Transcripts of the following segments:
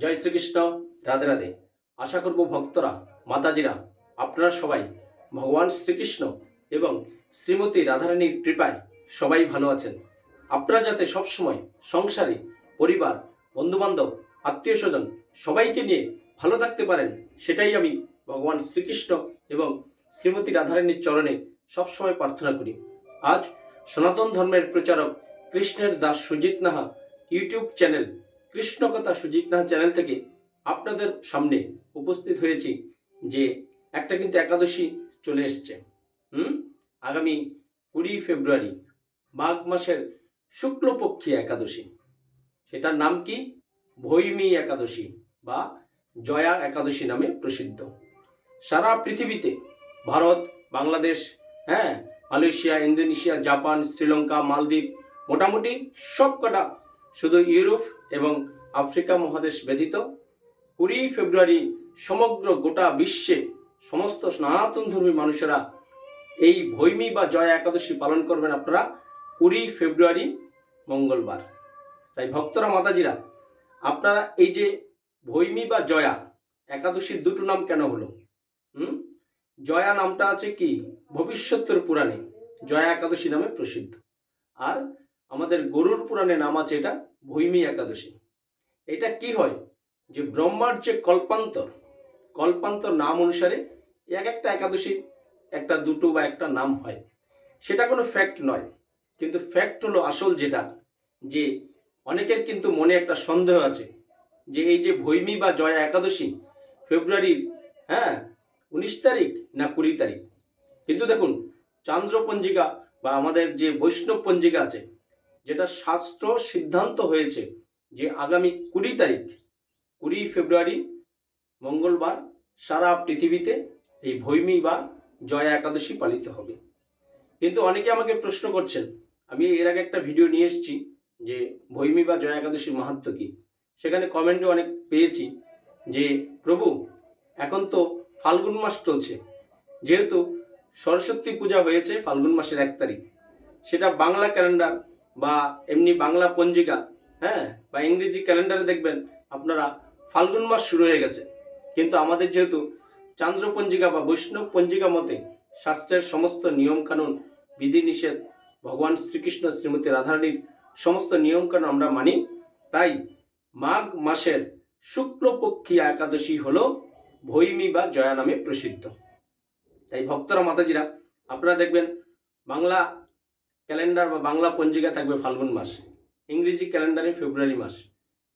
জয় শ্রীকৃষ্ণ, রাধে রাধে। আশা করব ভক্তরা, মাতাজিরা, আপনারা সবাই ভগবান শ্রীকৃষ্ণ এবং শ্রীমতী রাধারানীর কৃপায় সবাই ভালো আছেন। আপনারা যাতে সবসময় সংসারে, পরিবার, বন্ধুবান্ধব আত্মীয় স্বজন সবাইকে নিয়ে ভালো থাকতে পারেন, সেটাই আমি ভগবান শ্রীকৃষ্ণ এবং শ্রীমতী রাধারানীর চরণে সবসময় প্রার্থনা করি। আজ সনাতন ধর্মের প্রচারক কৃষ্ণের Das Sujit Naha YouTube channel Krishnakatha Sujit Naha channel থেকে আপনাদের সামনে উপস্থিত হয়েছি যে একটা কিন্তু একাদশী চলে এসছে, হুম? আগামী কুড়ি ফেব্রুয়ারি মাঘ মাসের শুক্লপক্ষী একাদশী। সেটার নাম কি? ভৈমী একাদশী বা জয়া একাদশী নামে প্রসিদ্ধ। সারা পৃথিবীতে, ভারত, বাংলাদেশ হ্যাঁ Malaysia, Indonesia, Japan, Sri Lanka, Maldives, মোটামুটি সব কটা শুধু ইউরোপ এবং আফ্রিকা মহাদেশ ব্যতীত কুড়ি ফেব্রুয়ারি সমগ্র গোটা বিশ্বে সমস্ত সনাতন ধর্মী মানুষেরা এই ভৈমী বা জয়া একাদশী পালন করবেন আপনারা কুড়ি ফেব্রুয়ারি মঙ্গলবার। তাই ভক্তরা, মাতাজিরা, আপনারা এই যে ভৈমী বা জয়া একাদশীর দুটো নাম কেন হলো? হুম? জয়া নামটা আছে কি? ভবিষ্যতের পুরাণে। জয়া একাদশী নামে প্রসিদ্ধ। আর আমাদের গরুর পুরাণে নাম আছে এটা ভৈমী একাদশী। এটা কি হয়? যে ব্রহ্মার যে কল্পান্তর কল্পান্তর নাম অনুসারে এক একটা একাদশী একটা দুটো বা একটা নাম হয়। সেটা কোনো ফ্যাক্ট নয়। কিন্তু ফ্যাক্ট হলো আসল যেটা, যে অনেকের কিন্তু মনে একটা সন্দেহ আছে যে এই যে ভৈমী বা জয়া একাদশী ফেব্রুয়ারির হ্যাঁ উনিশ তারিখ না কুড়ি তারিখ? কিন্তু দেখুন চান্দ্র পঞ্জিকা বা আমাদের যে বৈষ্ণব পঞ্জিকা আছে যেটা শাস্ত্র সিদ্ধান্ত হয়েছে যে আগামী কুড়ি তারিখ, কুড়ি ফেব্রুয়ারি, মঙ্গলবার সারা পৃথিবীতে এই ভৈমী বা জয়া একাদশী পালিত হবে। কিন্তু অনেকে আমাকে প্রশ্ন করছেন, আমি এর আগে একটা ভিডিও নিয়ে এসেছি যে ভৈমী বা জয়া একাদশীর মাহাত্ম কী? সেখানে কমেন্টে অনেক পেয়েছি যে, প্রভু, এখন তো ফাল্গুন মাস চলছে। যেহেতু সরস্বতী পূজা হয়েছে ফাল্গুন মাসের এক তারিখ, সেটা বাংলা ক্যালেন্ডার বা এমনি বাংলা পঞ্জিকা হ্যাঁ বা ইংরেজি ক্যালেন্ডারে দেখবেন আপনারা ফাল্গুন মাস শুরু হয়ে গেছে। কিন্তু আমাদের যেহেতু চান্দ্র পঞ্জিকা বা বৈষ্ণব পঞ্জিকা মতে শাস্ত্রের সমস্ত নিয়মকানুন, বিধিনিষেধ, ভগবান শ্রীকৃষ্ণ, শ্রীমতী রাধারানীর সমস্ত নিয়মকানুন আমরা মানি। তাই মাঘ মাসের শুক্লপক্ষী একাদশী হল ভৈমী বা জয়া নামে প্রসিদ্ধ। তাই ভক্তরা, মাতাজিরা, আপনারা দেখবেন বাংলা ক্যালেন্ডার বা বাংলা পঞ্জিকা থাকবে ফাল্গুন মাস, ইংরেজি ক্যালেন্ডারে ফেব্রুয়ারি মাস।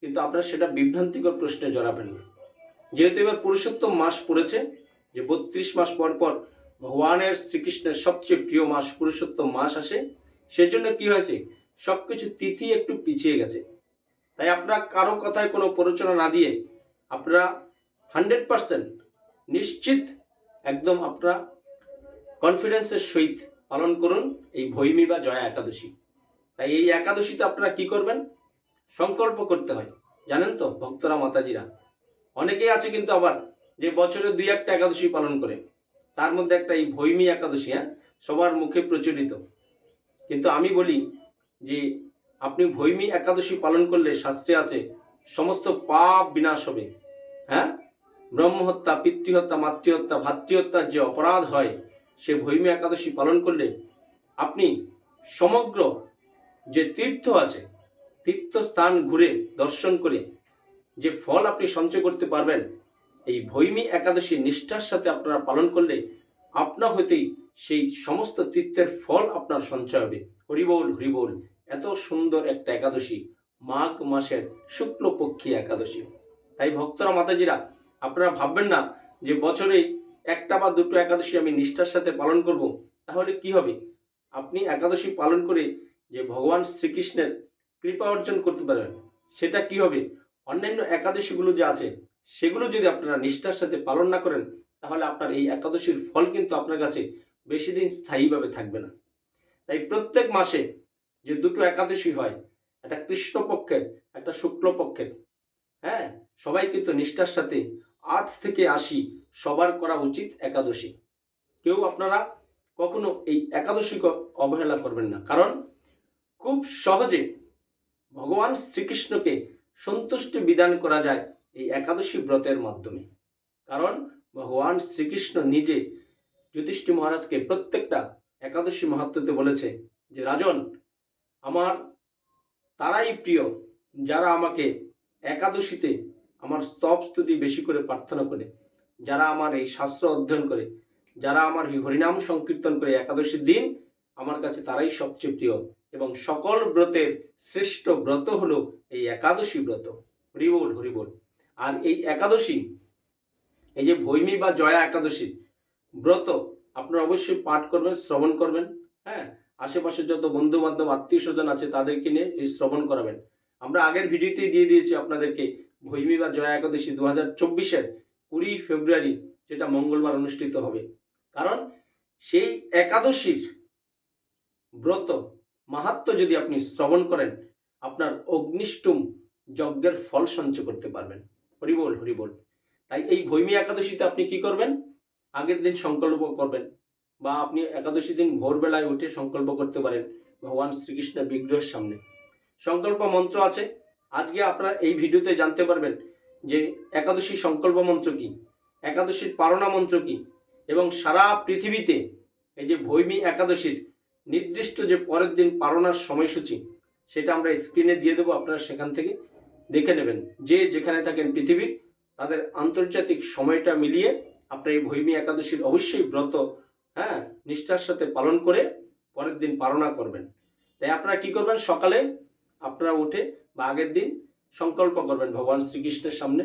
কিন্তু আপনারা সেটা বিভ্রান্তিকর প্রশ্নে জড়াবেন না। যেহেতু এবার পুরুষোত্তম মাস পড়েছে, যে বত্রিশ মাস পর পর ভগবানের শ্রীকৃষ্ণের সবচেয়ে প্রিয় মাস, পুরুষোত্তম মাস আসে, সেজন্য কি হয়েছে সব কিছু তিথি একটু পিছিয়ে গেছে। তাই আপনারা কারও কথায় কোনো প্ররোচনা না দিয়ে আপনারা হান্ড্রেড পারসেন্ট নিশ্চিত একদম আপনারা কনফিডেন্সের সহিত পালন করুন এই ভৈমী বা জয়া একাদশী। তাই এই একাদশীতে আপনারা কি করবেন? সংকল্প করতে হয়। জানেন তো, ভক্তরা, মাতাজিরা। অনেকেই আছে কিন্তু আবার যে বছরে দুই একটা একাদশী পালন করে, তার মধ্যে একটা এই ভৈমী একাদশী হ্যাঁ সবার মুখে প্রচলিত। কিন্তু আমি বলি যে আপনি ভৈমী একাদশী পালন করলে শাস্ত্রে আছে, সমস্ত পাপ বিনাশ হবে। হ্যাঁ? ব্রহ্মহত্যা, পিতৃহত্যা, মাতৃহত্যা ভাতৃহত্যার যে অপরাধ হয় সে ভৈমী একাদশী পালন করলে আপনি সমগ্র যে তীর্থ আছে, তীর্থস্থান ঘুরে দর্শন করে যে ফল আপনি সঞ্চয় করতে পারবেন, এই ভৈমী একাদশী নিষ্ঠার সাথে আপনারা পালন করলে আপনা হইতেই সেই সমস্ত তীর্থের ফল আপনার সঞ্চয় হবে। হরিবৌল হরিবৌল, এত সুন্দর একটা একাদশী, মাঘ মাসের শুক্লপক্ষী একাদশী। তাই ভক্তরা, মাতাজিরা, আপনারা ভাববেন না যে বছরে একটা বা দুটো একাদশী আমি নিষ্ঠার সাথে পালন করব, তাহলে কি হবে? আপনি একাদশী পালন করে যে ভগবান শ্রীকৃষ্ণের কৃপা অর্জন করতে পারবেন সেটা কি হবে? অন্যান্য একাদশীগুলো যে আছে, সেগুলো যদি আপনারা নিষ্ঠার সাথে পালন না করেন, তাহলে আপনার এই একাদশীর ফল কিন্তু আপনার কাছে বেশি দিন স্থায়ীভাবে থাকবে না। তাই প্রত্যেক মাসে যে দুটো একাদশী হয়, একটা কৃষ্ণপক্ষের, একটা শুক্লপক্ষের হ্যাঁ? সবাই কিন্তু নিষ্ঠার সাথে আট থেকে আশি সবার করা উচিত একাদশী। কেউ আপনারা কখনো এই একাদশীকে অবহেলা করবেন না। কারণ খুব সহজে ভগবান শ্রীকৃষ্ণকে সন্তুষ্টি বিধান করা যায় এই একাদশী ব্রতের মাধ্যমে। কারণ ভগবান শ্রীকৃষ্ণ নিজে যুধিষ্ঠি মহারাজকে প্রত্যেকটা একাদশী মাহাত্মতে বলেছে যে, রাজন, আমার তারাই প্রিয়। যারা আমাকে একাদশীতে আমার স্তব স্তুতি বেশি করে প্রার্থনা করে যারা আমার এই শাস্ত্র অধ্যয়ন করে, যারা আমার হরিনাম সংকীর্তন করে একাদশীর দিন, আমার কাছে তারাই সবচেয়ে প্রিয়। এবং সকল ব্রতের শ্রেষ্ঠ ব্রত হলো এই একাদশী ব্রত। হরিবোল হরিবোল আর এই একাদশী, এই যে ভৈমী বা জয়া একাদশী, ব্রত আপনারা অবশ্যই পাঠ করবেন, শ্রবণ করবেন হ্যাঁ? আশেপাশে যত বন্ধু বান্ধব আত্মীয় স্বজন আছে, তাদেরকে নিয়ে এই শ্রবণ করাবেন। আমরা আগের ভিডিওতেই দিয়ে দিয়েছি আপনাদেরকে ভৈমী বা জয়া একাদশী দু হাজার চব্বিশের কুড়ি ফেব্রুয়ারি যেটা মঙ্গলবার অনুষ্ঠিত হবে। কারণ সেই একাদশীর ব্রত মাহাত্ম যদি আপনি শ্রবণ করেন, আপনার অগ্নিষ্টুম যজ্ঞের ফল সঞ্চয় করতে পারবেন। হরিবল হরিবল। তাই এই ভৈমী একাদশীতে আপনি কি করবেন? আগের দিন সংকল্প করবেন বা আপনি একাদশী দিন ভোরবেলায় উঠে সংকল্প করতে পারেন ভগবান শ্রীকৃষ্ণের বিগ্রহের সামনে। সংকল্প মন্ত্র আছে। আজকে আপনারা এই ভিডিওতে জানতে পারবেন যে একাদশী সংকল্প মন্ত্র কি? একাদশীর পারণা মন্ত্র কি? এবং সারা পৃথিবীতে এই যে ভৈমী একাদশীর নির্দিষ্ট যে পরের দিন পারণার সময়সূচি, সেটা আমরা স্ক্রিনে দিয়ে দেবো, আপনারা সেখান থেকে দেখে নেবেন। যে যেখানে থাকেন পৃথিবীর, তাদের আন্তর্জাতিক সময়টা মিলিয়ে আপনার এই ভৈমী একাদশীর অবশ্যই ব্রত হ্যাঁ নিষ্ঠার সাথে পালন করে পরের দিন পালনা করবেন। তাই আপনারা কি করবেন? সকালে আপনারা উঠে বা আগের দিন সংকল্প করবেন ভগবান শ্রীকৃষ্ণের সামনে।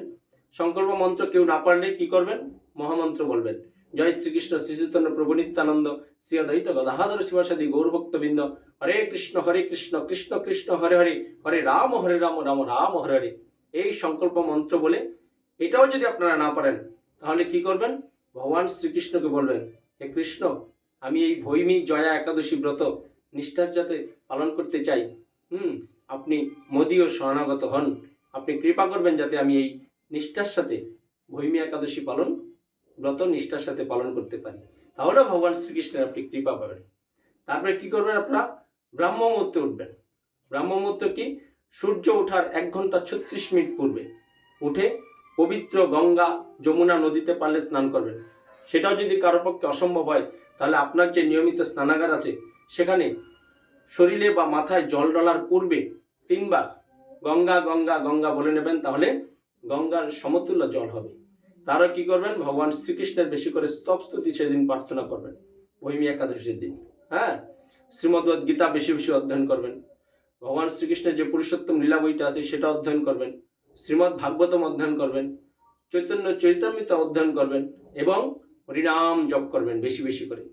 সংকল্প মন্ত্র কেউ না পারলে কি করবেন? মহামন্ত্র বলবেন, জয় শ্রীকৃষ্ণ শ্রীচৈতন্য প্রভু নিত্যানন্দ, শ্রী গদাহাদর শিবাসাদি গৌরভক্তবৃন্দ, হরে কৃষ্ণ হরে কৃষ্ণ কৃষ্ণ কৃষ্ণ, হরে হরে হরে রাম হরে রাম রাম রাম, হরে হরে। এই সংকল্প মন্ত্র বলে এটাও যদি আপনারা না পারেন, তাহলে কি করবেন? ভগবান শ্রীকৃষ্ণকে বলবেন, হে কৃষ্ণ, আমি এই ভৈমী জয়া একাদশী ব্রত নিষ্ঠার যাতে পালন করতে চাই। হুম আপনি মোদীও শরণাগত হন। আপনি কৃপা করবেন যাতে আমি এই নিষ্ঠার সাথে ভৈমী একাদশী পালন, ব্রত নিষ্ঠার সাথে পালন করতে পারি। তাহলে ভগবান শ্রীকৃষ্ণের আপনি কৃপা পাবেন। তারপরে কি করবেন আপনারা? ব্রাহ্ম মুহূর্তে উঠবেন। ব্রাহ্ম মুহূর্ত কি? সূর্য ওঠার এক ঘণ্টা ছত্রিশ মিনিট পূর্বে উঠে পবিত্র গঙ্গা যমুনা নদীতে পারলে স্নান করবেন। সেটাও যদি কারোর পক্ষে অসম্ভব হয়, তাহলে আপনার যে নিয়মিত স্নানাগার আছে, সেখানে শরীরে বা মাথায় জল ডলার পূর্বে তিনবার গঙ্গা গঙ্গা গঙ্গা বলে নেবেন, তাহলে গঙ্গার সমতুল্য জল হবে। তারা কি করবেন? ভগবান শ্রীকৃষ্ণের বেশি করে স্তব স্তুতি সেদিন প্রার্থনা করবেন ভৈমী একাদশীর দিন। হ্যাঁ? শ্রীমদ্ভগবদ গীতা বেশি বেশি অধ্যয়ন করবেন। ভগবান শ্রীকৃষ্ণের যে পুরুষোত্তম লীলা বইটা আছে, সেটা অধ্যয়ন করবেন। শ্রীমদ্ ভাগবতম অধ্যয়ন করবেন। চৈতন্য চৈতন্যতা অধ্যয়ন করবেন এবং হরিনাম জপ করবেন বেশি বেশি করে।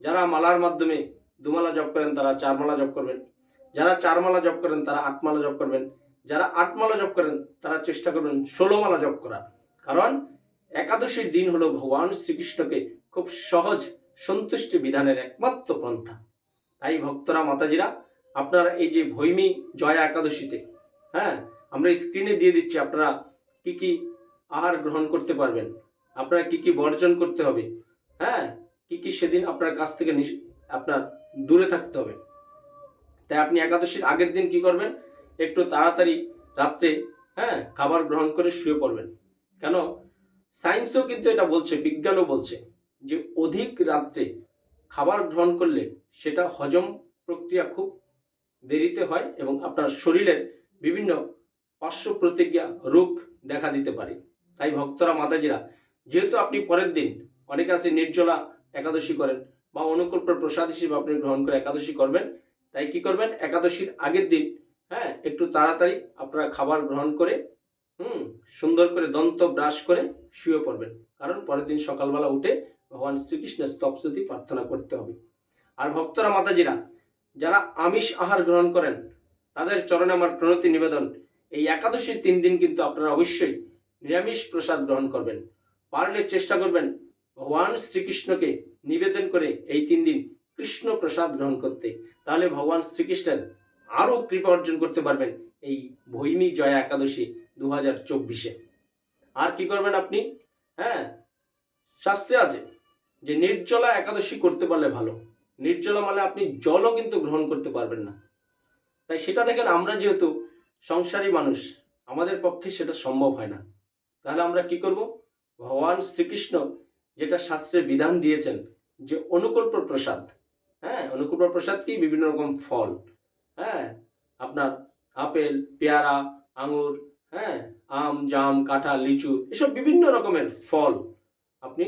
যারা মালার মাধ্যমে দুমালা জপ করেন, তারা চার মালা জপ করবেন। যারা চার মালা জপ করেন, তারা আট মালা জপ করবেন। যারা আট মালা জপ করেন, তারা চেষ্টা করবেন ষোলো মালা জপ করার। কারণ একাদশীর দিন হলো ভগবান শ্রীকৃষ্ণকে খুব সহজ সন্তুষ্টি বিধানের একমাত্র পন্থা। তাই ভক্তরা, মাতাজিরা, আপনারা এই যে ভৈমী জয়া একাদশীতে হ্যাঁ আমরা স্ক্রিনে দিয়ে দিচ্ছি, আপনারা কি কি আহার গ্রহণ করতে পারবেন, আপনারা কি কি বর্জন করতে হবে হ্যাঁ কি কি সেদিন আপনার কাছ থেকে আপনার দূরে থাকতে হবে। তাই আপনি একাদশীর আগের দিন কি করবেন? একটু তাড়াতাড়ি রাত্রে হ্যাঁ খাবার গ্রহণ করে শুয়ে পড়বেন। কেন? সায়েন্সও কিন্তু এটা বলছে, বিজ্ঞানও বলছে যে অধিক রাত্রে খাবার গ্রহণ করলে সেটা হজম প্রক্রিয়া খুব দেরিতে হয় এবং আপনার শরীরের বিভিন্ন পার্শ্ব প্রতিক্রিয়া রোগ দেখা দিতে পারে। তাই ভক্তরা, মাতাজিরা, যেহেতু আপনি পরের দিন অনেক আছে নির্জলা একাদশী করেন বা অনুকল্প প্রসাদ হিসেবে আপনি গ্রহণ করে একাদশী করবেন তাই কি করবেন? একাদশীর আগের দিন হ্যাঁ একটু তাড়াতাড়ি আপনারা খাবার গ্রহণ করে, হুম, সুন্দর করে দন্ত ব্রাশ করে শুয়ে পড়বেন। কারণ পরের দিন সকালবেলা উঠে ভগবান শ্রীকৃষ্ণের স্তবস্তুতি প্রার্থনা করতে হবে। আর ভক্তরা, মাতাজিরা, যারা আমিষ আহার গ্রহণ করেন, তাদের চরণে আমার প্রণতি নিবেদন, এই একাদশীর তিন দিন কিন্তু আপনারা অবশ্যই নিরামিষ প্রসাদ গ্রহণ করবেন। পারলে চেষ্টা করবেন, ভগবান শ্রীকৃষ্ণকে নিবেদন করে এই তিন দিন কৃষ্ণ প্রসাদ গ্রহণ করতে, তাহলে ভগবান শ্রীকৃষ্ণের আরও কৃপা অর্জন করতে পারবেন এই ভৈমী জয়া একাদশী দু হাজার চব্বিশে। আর কি করবেন আপনি? হ্যাঁ শাস্ত্রে আছে যে নির্জলা একাদশী করতে পারলে ভালো। নির্জলা মানে আপনি জলও কিন্তু গ্রহণ করতে পারবেন না। তাই সেটা দেখেন, আমরা যেহেতু সংসারী মানুষ, আমাদের পক্ষে সেটা সম্ভব হয় না। তাহলে আমরা কি করব? ভগবান শ্রীকৃষ্ণ যেটা শাস্ত্রে বিধান দিয়েছেন যে অনুকল্প প্রসাদ হ্যাঁ অনুকল্প প্রসাদ কি? বিভিন্ন রকম ফল। হ্যাঁ আপনার আপেল, পেয়ারা, আঙুর হ্যাঁ আম, জাম, কাঁঠাল, লিচু, এসব বিভিন্ন রকমের ফল আপনি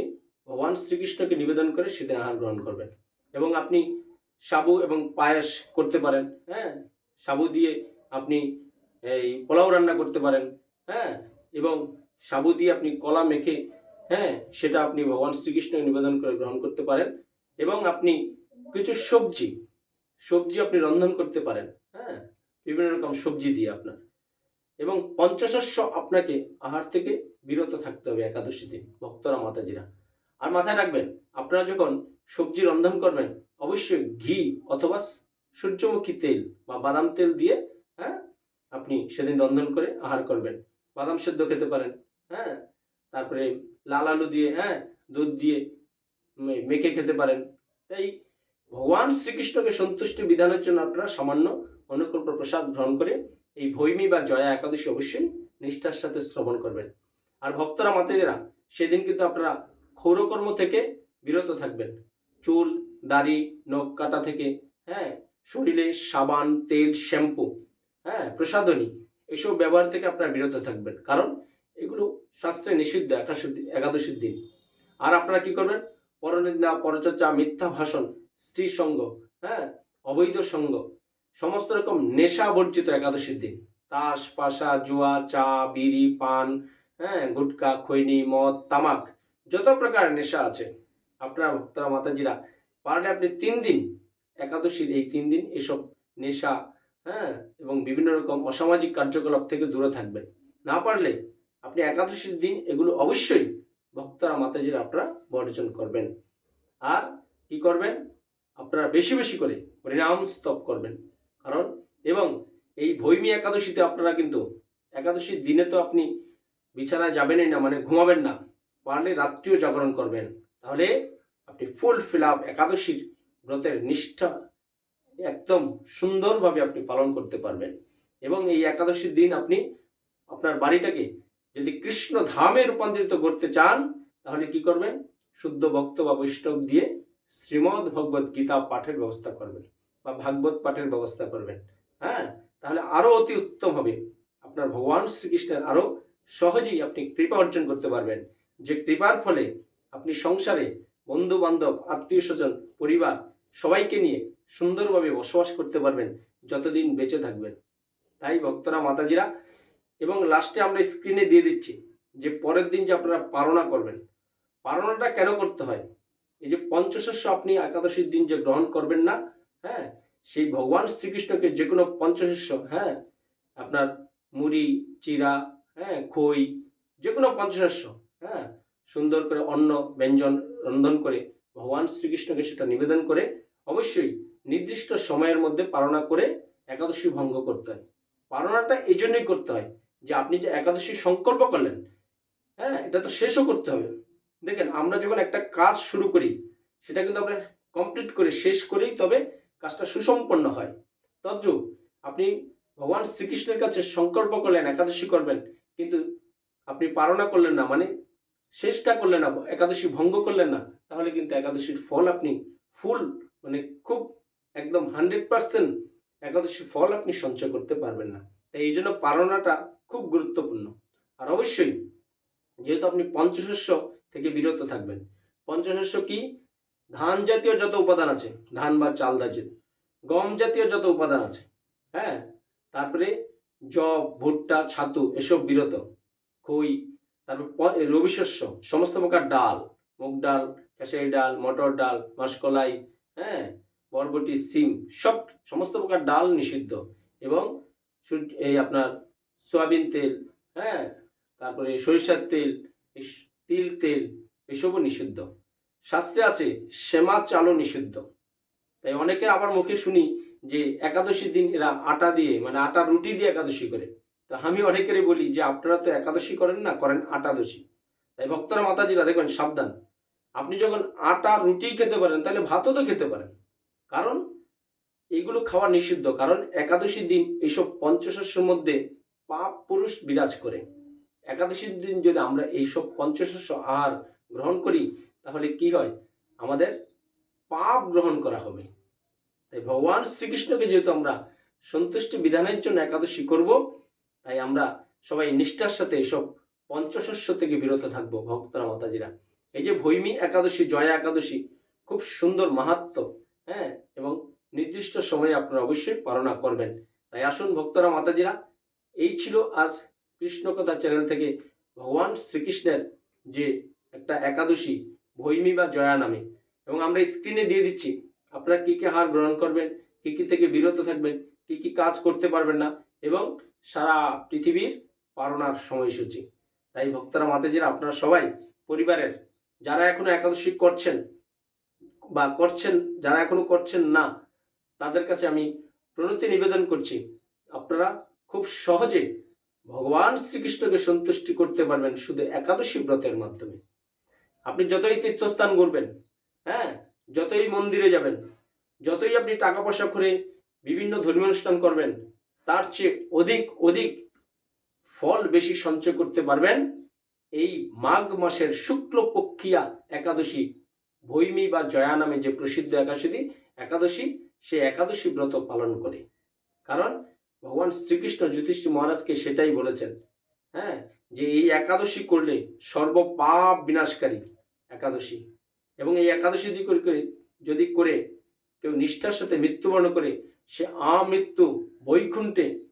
ভগবান শ্রীকৃষ্ণকে নিবেদন করে সেদিন আহার গ্রহণ করবেন। এবং আপনি সাবু এবং পায়েস করতে পারেন হ্যাঁ সাবু দিয়ে আপনি এই পোলাও রান্না করতে পারেন হ্যাঁ এবং সাবু দিয়ে আপনি কলা মেখে হ্যাঁ সেটা আপনি ভগবান শ্রীকৃষ্ণকে নিবেদন করে গ্রহণ করতে পারেন। এবং আপনি কিছু সবজি সবজি আপনি রন্ধন করতে পারেন হ্যাঁ? বিভিন্ন রকম সবজি দিয়ে আপনার। এবং পঞ্চশস্য আপনাকে আহার থেকে বিরত থাকতে হবে একাদশী দিন, ভক্তরা, মাতাজিরা। আর মাথায় রাখবেন, আপনারা যখন সবজি রন্ধন করবেন, অবশ্যই ঘি অথবা সূর্যমুখী তেল বা বাদাম তেল দিয়ে হ্যাঁ? আপনি সেদিন রন্ধন করে আহার করবেন। বাদাম সেদ্ধ খেতে পারেন হ্যাঁ? তারপরে লাল আলু দিয়ে হ্যাঁ? দুধ দিয়ে মেখে খেতে পারেন। তাই ভগবান শ্রীকৃষ্ণকে সন্তুষ্টি বিধানের জন্য আপনারা সামান্য অনুকল্প প্রসাদ গ্রহণ করে এই ভৈমী বা জয়া একাদশী অবশ্যই নিষ্ঠার সাথে শ্রবণ করবেন। আর ভক্তরা মাতাদেরা সেদিন কিন্তু আপনারা ক্ষৌরকর্ম থেকে বিরত থাকবেন। চুল, দাড়ি, নখ কাটা থেকে হ্যাঁ শরীরে সাবান, তেল, শ্যাম্পু হ্যাঁ প্রসাধনী এসব ব্যবহার থেকে আপনারা বিরত থাকবেন। কারণ এগুলো শাস্ত্রে নিষিদ্ধ দিন- একাদশীর দিন। আর আপনারা কি করবেন? পরনিন্দা, পরচর্চা, মিথ্যা ভাষণ স্ত্রী সঙ্গ হ্যাঁ? অবৈধ সঙ্গ, সমস্ত রকম নেশা বর্জিত একাদশীর দিন। তাস, পাশা, জুয়া, চা, বিড়ি, পান হ্যাঁ? গুটকা, খৈনি, মদ, তামাক, যত প্রকার নেশা আছে। আপনার ভক্তরা, মাতাজিরা, পারলে আপনি তিন দিন একাদশীর এই তিন দিন এসব নেশা হ্যাঁ? এবং বিভিন্ন রকম অসামাজিক কার্যকলাপ থেকে দূরে থাকবেন। না পারলে আপনি একাদশীর দিন এগুলো অবশ্যই ভক্তরা, মাতাজিরা আপনারা বর্জন করবেন। আর কি করবেন? আপনারা বেশি বেশি করে হরিনাম স্তব করবেন। কারণ, এবং এই ভৈমী একাদশীতে আপনারা কিন্তু একাদশীর দিনে তো আপনি বিছানায় যাবেনই না মানে ঘুমাবেন না, পারলে রাত্রিও জাগরণ করবেন। তাহলে আপনি ফুল ফিল আপ একাদশীর ব্রতের নিষ্ঠা একদম সুন্দরভাবে আপনি পালন করতে পারবেন। এবং এই একাদশীর দিন আপনি আপনার বাড়িটাকে যদি কৃষ্ণ ধামে রূপান্তরিত করতে চান, তাহলে কি করবেন? শুদ্ধ ভক্ত বা বৈষ্ণব দিয়ে শ্রীমদ্ ভগবত গীতা পাঠের ব্যবস্থা করবেন বা ভাগবত পাঠের ব্যবস্থা করবেন হ্যাঁ? তাহলে আরও অতি উত্তম হবে। আপনার ভগবান শ্রীকৃষ্ণের আরও সহজেই আপনি কৃপা অর্জন করতে পারবেন। যে কৃপার ফলে আপনি সংসারে বন্ধু বান্ধব আত্মীয় স্বজন পরিবার সবাইকে নিয়ে সুন্দরভাবে বসবাস করতে পারবেন, যতদিন বেঁচে থাকবেন। তাই ভক্তরা, মাতাজিরা, এবং লাস্টে আমরা স্ক্রিনে দিয়ে দিচ্ছি যে পরের দিন যে আপনারা পারণা করবেন পারণাটা কেন করতে হয়? এই যে পঞ্চশস্য আপনি একাদশীর দিন যে গ্রহণ করবেন না হ্যাঁ সেই ভগবান শ্রীকৃষ্ণকে যে কোনো পঞ্চশস্য হ্যাঁ আপনার মুড়ি, চিরা হ্যাঁ খই, যে কোনো পঞ্চশস্য হ্যাঁ সুন্দর করে অন্ন, ব্যঞ্জন রন্ধন করে ভগবান শ্রীকৃষ্ণকে সেটা নিবেদন করে অবশ্যই নির্দিষ্ট সময়ের মধ্যে পালনা করে একাদশী ভঙ্গ করতে হয়। পালনাটা এই জন্যই করতে হয় যে আপনি যে একাদশী সংকল্প করলেন হ্যাঁ এটা তো শেষও করতে হবে। দেখেন, আমরা যখন একটা কাজ শুরু করি, সেটা কিন্তু আমরা কমপ্লিট করে শেষ করেই তবে কাজটা সুসম্পন্ন হয়। তদ্রূপ, আপনি ভগবান শ্রীকৃষ্ণের কাছে সংকল্প করলেন, একাদশী করবেন, কিন্তু আপনি পারণা করলেন না মানে শেষটা করলেন না, একাদশী ভঙ্গ করলেন না, তাহলে কিন্তু একাদশীর ফল আপনি ফুল মানে খুব একদম হান্ড্রেড পার্সেন্ট একাদশীর ফল আপনি সঞ্চয় করতে পারবেন না। তাই এই জন্য পালনাটা খুব গুরুত্বপূর্ণ। আর অবশ্যই, যেহেতু আপনি পঞ্চশস্য থেকে বিরত থাকবেন। পঞ্চশস্য কি? ধান জাতীয় যত উপাদান আছে, ধান বা চাল জাতীয় গম জাতীয় যত উপাদান আছে হ্যাঁ? তারপরে জব ভুট্টা, ছাতু, এসব বিরত। খই, তারপর রবি শস্য, সমস্ত প্রকার ডাল, মুগ ডাল, খেসারি ডাল, মটর ডাল, মাসকলাই হ্যাঁ? বরবটি, সিম, সব, সমস্ত প্রকার ডাল নিষিদ্ধ। এবং এই আপনার সয়াবিন তেল হ্যাঁ? তারপরে সরিষার তেল তিল তেল, এসবও নিষিদ্ধ। শাস্ত্রে আছে, শ্যামা চালও নিষিদ্ধ। তাই অনেকের আবার মুখে শুনি যে একাদশীর দিন এরা আটা দিয়ে মানে আটা রুটি দিয়ে একাদশী করে। তো আমি অনেকেরই বলি যে আপনারা তো একাদশী করেন না, করেন আটাদশী। তাই ভক্তরা, মাতাজিরা দেখবেন সাবধান। আপনি যখন আটা, রুটি খেতে পারেন, তাহলে ভাতও তো খেতে পারেন। কারণ এগুলো খাওয়া নিষিদ্ধ। কারণ একাদশীর দিন এইসব পঞ্চশস্যের মধ্যে পাপ পুরুষ বিরাজ করে। একাদশীর দিন যদি আমরা এইসব পঞ্চশস্য আহার গ্রহণ করি, তাহলে কি হয়? আমাদের পাপ গ্রহণ করা হবে। তাই ভগবান শ্রীকৃষ্ণকে যেহেতু আমরা সন্তুষ্টি বিধানের জন্য একাদশী করব, তাই আমরা সবাই নিষ্ঠার সাথে এসব পঞ্চশস্য থেকে বিরত থাকব ভক্তরা, মাতাজিরা। এই যে ভৈমী একাদশী, জয়া একাদশী, খুব সুন্দর মাহাত্ম হ্যাঁ? এবং নির্দিষ্ট সময়ে আপনারা অবশ্যই পালনা করবেন। তাই আসুন ভক্তরা, মাতাজিরা, এই ছিল আজ কৃষ্ণকথা চ্যানেল থেকে ভগবান শ্রীকৃষ্ণের যে একটা একাদশী, ভৈমী বা জয়া নামে। এবং আমরা স্ক্রিনে দিয়ে দিচ্ছি, আপনারা কী কী হার গ্রহণ করবেন, কী কী থেকে বিরত থাকবেন, কী কী কাজ করতে পারবেন না, এবং সারা পৃথিবীর পালনার সময়সূচি। তাই ভক্তরা, মাতাজিরা, আপনারা সবাই পরিবারের যারা এখনও একাদশী করছেন বা করছেন, যারা এখনও করছেন না, তাদের কাছে আমি প্রণতি নিবেদন করছি, আপনারা খুব সহজে ভগবান শ্রীকৃষ্ণকে সন্তুষ্টি করতে পারবেন শুধু একাদশী ব্রতের মাধ্যমে। আপনি যতই তীর্থস্থান করবেন হ্যাঁ যতই মন্দিরে যাবেন, যতই আপনি টাকা পয়সা করে বিভিন্ন ধর্মীয় অনুষ্ঠান করবেন, তার চেয়ে অধিক অধিক ফল বেশি সঞ্চয় করতে পারবেন এই মাঘ মাসের শুক্লপক্ষিয়া একাদশী, ভৈমী বা জয়া নামে যে প্রসিদ্ধ একাদশী একাদশী সে একাদশী ব্রত পালন করে। কারণ ভগবান শ্রীকৃষ্ণ যুধিষ্ঠির মহারাজকে সেটাই বলেছেন হ্যাঁ যে এই একাদশী করলে সর্বপাপ বিনাশকারী একাদশী। এবং এই একাদশী যদি করে করে- যদি করে কেউ নিষ্ঠার সাথে মৃত্যুবরণ করে, সে আমৃত্যু বৈকুণ্ঠে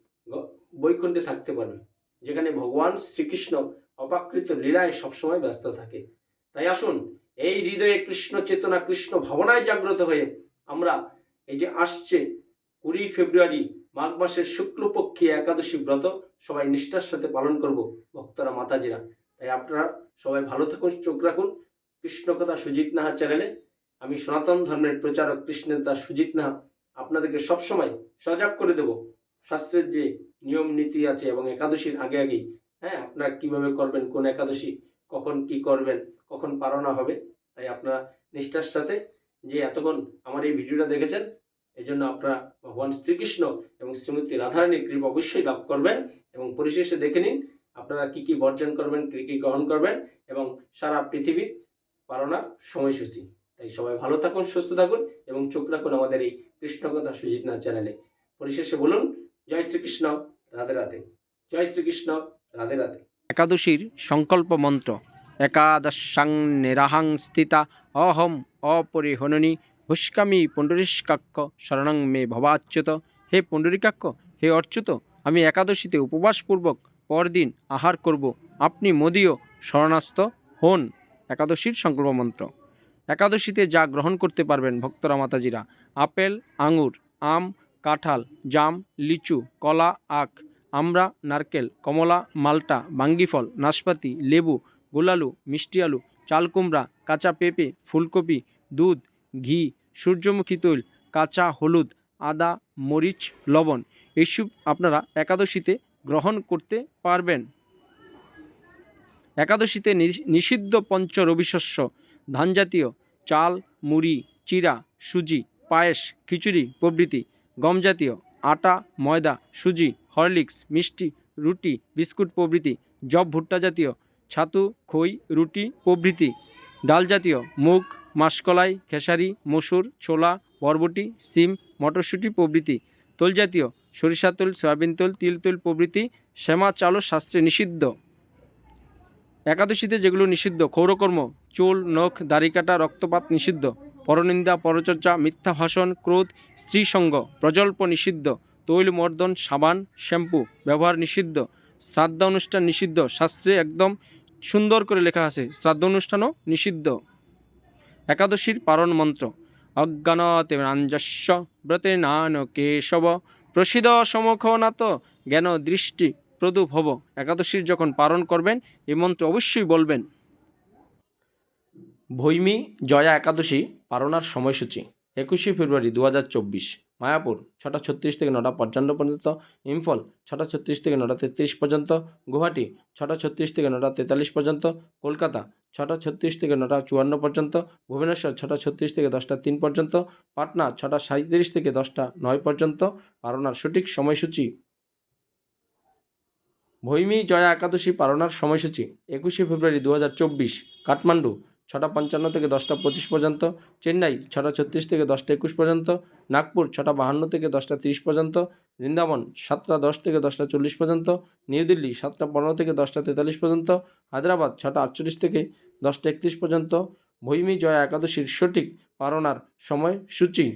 বৈকুণ্ঠে থাকতে পারবে, যেখানে ভগবান শ্রীকৃষ্ণ অপাকৃত লীলায় সবসময় ব্যস্ত থাকে। তাই আসুন, এই হৃদয়ে কৃষ্ণ চেতনা, কৃষ্ণ ভাবনায় জাগ্রত হয়ে আমরা এই যে আসছে কুড়ি ফেব্রুয়ারি মাঘ মাসের শুক্লপক্ষী একাদশী ব্রত সবাই নিষ্ঠার সাথে পালন করব, ভক্তরা, মাতাজিরা। তাই আপনারা সবাই ভালো থাকুন, চোখ রাখুন। কৃষ্ণকথা সুজিত নাহা চ্যানেলে আমি সনাতন ধর্মের প্রচারক কৃষ্ণের দাস সুজিত নাহা আপনাদেরকে সবসময় সজাগ করে দেব। শাস্ত্রের যে নিয়ম নীতি আছে এবং একাদশীর আগে আগেই হ্যাঁ আপনারা কীভাবে করবেন, কোন একাদশী, কখন কি করবেন, কখন পালনা হবে, তাই আপনারা নিষ্ঠার সাথে যে এতক্ষণ আমার এই ভিডিওটা দেখেছেন এই জন্য আপনারা ভগবান শ্রীকৃষ্ণ এবং শ্রীমতী রাধারানীর কৃপা অবশ্যই লাভ করবেন এবং পরিশেষে দেখে নিন আপনারা কি কি বর্জন করবেন, কী কী গ্রহণ করবেন এবং সারা পৃথিবীর পালনার সময়সূচি। তাই সবাই ভালো থাকুন, সুস্থ থাকুন এবং চোখ রাখুন আমাদের এই কৃষ্ণকথা সুজিত নাথ চ্যানেলে। পরিশেষে বলুন, জয় শ্রীকৃষ্ণ, রাধে রাধে। জয় শ্রীকৃষ্ণ, রাধে রাধে। একাদশীর সংকল্প মন্ত্র, একাদশাং নিরাহাং স্থিতা, অহম অপরিহননী হুষ্কামি পুণ্ডরীকাক্ষ শরণং মে ভবাচ্যুত। হে পুণ্ডরীকাক্ষ হে অচ্যুত, আমি একাদশীতে উপবাসপূর্বক পরদিন আহার করব। আপনি মোদীয় শরণাস্ত হন। একাদশীর সংকল্প মন্ত্র। একাদশীতে যা গ্রহণ করতে পারবেন ভক্তরা মাতাজিরা, আপেল, আঙুর, আম, কাঁঠাল, জাম, লিচু, কলা, আখ আমরা নারকেল, কমলা, মাল্টা, বাঙ্গিফল, নাশপাতি, লেবু, গোলালু, মিষ্টি আলু চালকুমড়া কাঁচা পেঁপে, ফুলকপি, দুধ ঘি, সূর্যমুখী তৈল, কাঁচা হলুদ, আদা, মরিচ, লবণ এইসব আপনারা একাদশীতে গ্রহণ করতে পারবেন। একাদশীতে নিষিদ্ধ পঞ্চ রবিশস্য ধানজাতীয় চাল, মুড়ি, চিরা, সুজি, পায়েস, খিচুড়ি, প্রভৃতি, গমজাতীয় আটা, ময়দা, সুজি, হরলিক্স, মিষ্টি, রুটি, বিস্কুট প্রভৃতি জব ভুট্টা জাতীয়, ছাতু, খই, রুটি প্রভৃতি, ডাল জাতীয়, মুগ মাসকলাই, খেসারি, মসুর, ছোলা, বরবটি, সিম, মটরশুঁটি প্রভৃতি তৈল জাতীয় সরিষা তেল, সয়াবিন তেল, তিল তেল প্রভৃতি, শ্যামা চালও শাস্ত্রে নিষিদ্ধ। একাদশীতে যেগুলো নিষিদ্ধ, ক্ষৌরকর্ম, চুল, নখ, দাড়ি কাটা, রক্তপাত নিষিদ্ধ, পরনিন্দা, পরচর্চা, মিথ্যা ভাষণ, ক্রোধ স্ত্রীসঙ্গ প্রজল্প নিষিদ্ধ, তৈল মর্দন, সাবান, শ্যাম্পু ব্যবহার নিষিদ্ধ, শ্রাদ্ধ অনুষ্ঠান নিষিদ্ধ, শাস্ত্রে একদম সুন্দর করে লেখা আছে, শ্রাদ্ধ অনুষ্ঠানও নিষিদ্ধ। একাদশীর পারণ মন্ত্র। অজ্ঞানতে রাঞ্জস্য ব্রতে নান কেশব। প্রসিদ্ধ সমখনাত জ্ঞান দৃষ্টি প্রদূপ হব একাদশীর যখন পালন করবেন, এই মন্ত্র অবশ্যই বলবেন। ভৈমী জয়া একাদশী পালনার সময়সূচি, একুশে ফেব্রুয়ারি দু হাজার চব্বিশ। মায়াপুর, ছটা ছত্রিশ থেকে নটা পঞ্চান্ন পর্যন্ত। ইম্ফল, ছটা ছত্রিশ থেকে নটা তেত্রিশ পর্যন্ত। গুয়াহাটি, ছটা ছত্রিশ থেকে নটা তেতাল্লিশ পর্যন্ত। কলকাতা, ছটা ছত্রিশ থেকে নটা চুয়ান্ন পর্যন্ত। ভুবনেশ্বর, ছটা ছত্রিশ থেকে দশটা তিন পর্যন্ত। পাটনা, ছটা সাঁত্রিশ থেকে দশটা নয় পর্যন্ত। পালনার সঠিক সময়সূচি। ভৈমী জয়া একাদশী পালনার সময়সূচি, একুশে ফেব্রুয়ারি দু হাজার চব্বিশ। কাঠমান্ডু ছটা পঞ্চান্ন থেকে দশটা পঁচিশ পর্যন্ত, চেন্নাই ছটা ছত্রিশ থেকে দশটা একুশ পর্যন্ত, নাগপুর ছটা বাহান্ন থেকে দশটা তিরিশ পর্যন্ত, বৃন্দাবন সাতটা দশ থেকে দশটা চল্লিশ পর্যন্ত, নিউ দিল্লি সাতটা পনেরো থেকে দশটা তেতাল্লিশ পর্যন্ত, হায়দ্রাবাদ ছটা আটচল্লিশ থেকে দশটা একত্রিশ পর্যন্ত, ভৈমী জয়া একাদশীর সঠিক পালনার সময়সূচি।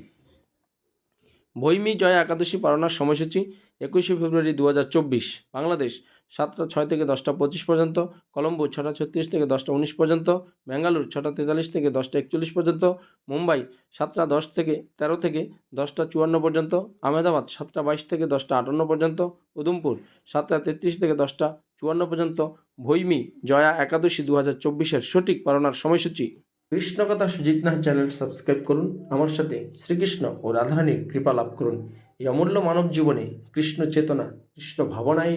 ভৈমী জয়া একাদশী পালনার সময়সূচি একুশে ফেব্রুয়ারি দু হাজার চব্বিশ, বাংলাদেশ সাতটা ছয় থেকে দশটা পঁচিশ পর্যন্ত, কলম্বো ছটা ছত্রিশ থেকে দশটা উনিশ পর্যন্ত, ব্যাঙ্গালোর ছটা তেতাল্লিশ থেকে দশটা একচল্লিশ পর্যন্ত, মুম্বাই সাতটা দশ থেকে তেরো থেকে দশটা চুয়ান্ন পর্যন্ত, আহমেদাবাদ সাতটা বাইশ থেকে দশটা আটান্ন পর্যন্ত উদমপুর সাতটা তেত্রিশ থেকে দশটা চুয়ান্ন পর্যন্ত, ভৈমী জয়া একাদশী দু হাজার চব্বিশের সঠিক পালনার সময়সূচি। কৃষ্ণকথা সুজিত নাহ চ্যানেল সাবস্ক্রাইব করুন, আমার সাথে শ্রীকৃষ্ণ ও রাধারানীর কৃপা লাভ করুন। এই অমূল্য মানব জীবনে কৃষ্ণ চেতনা, কৃষ্ণ ভাবনায়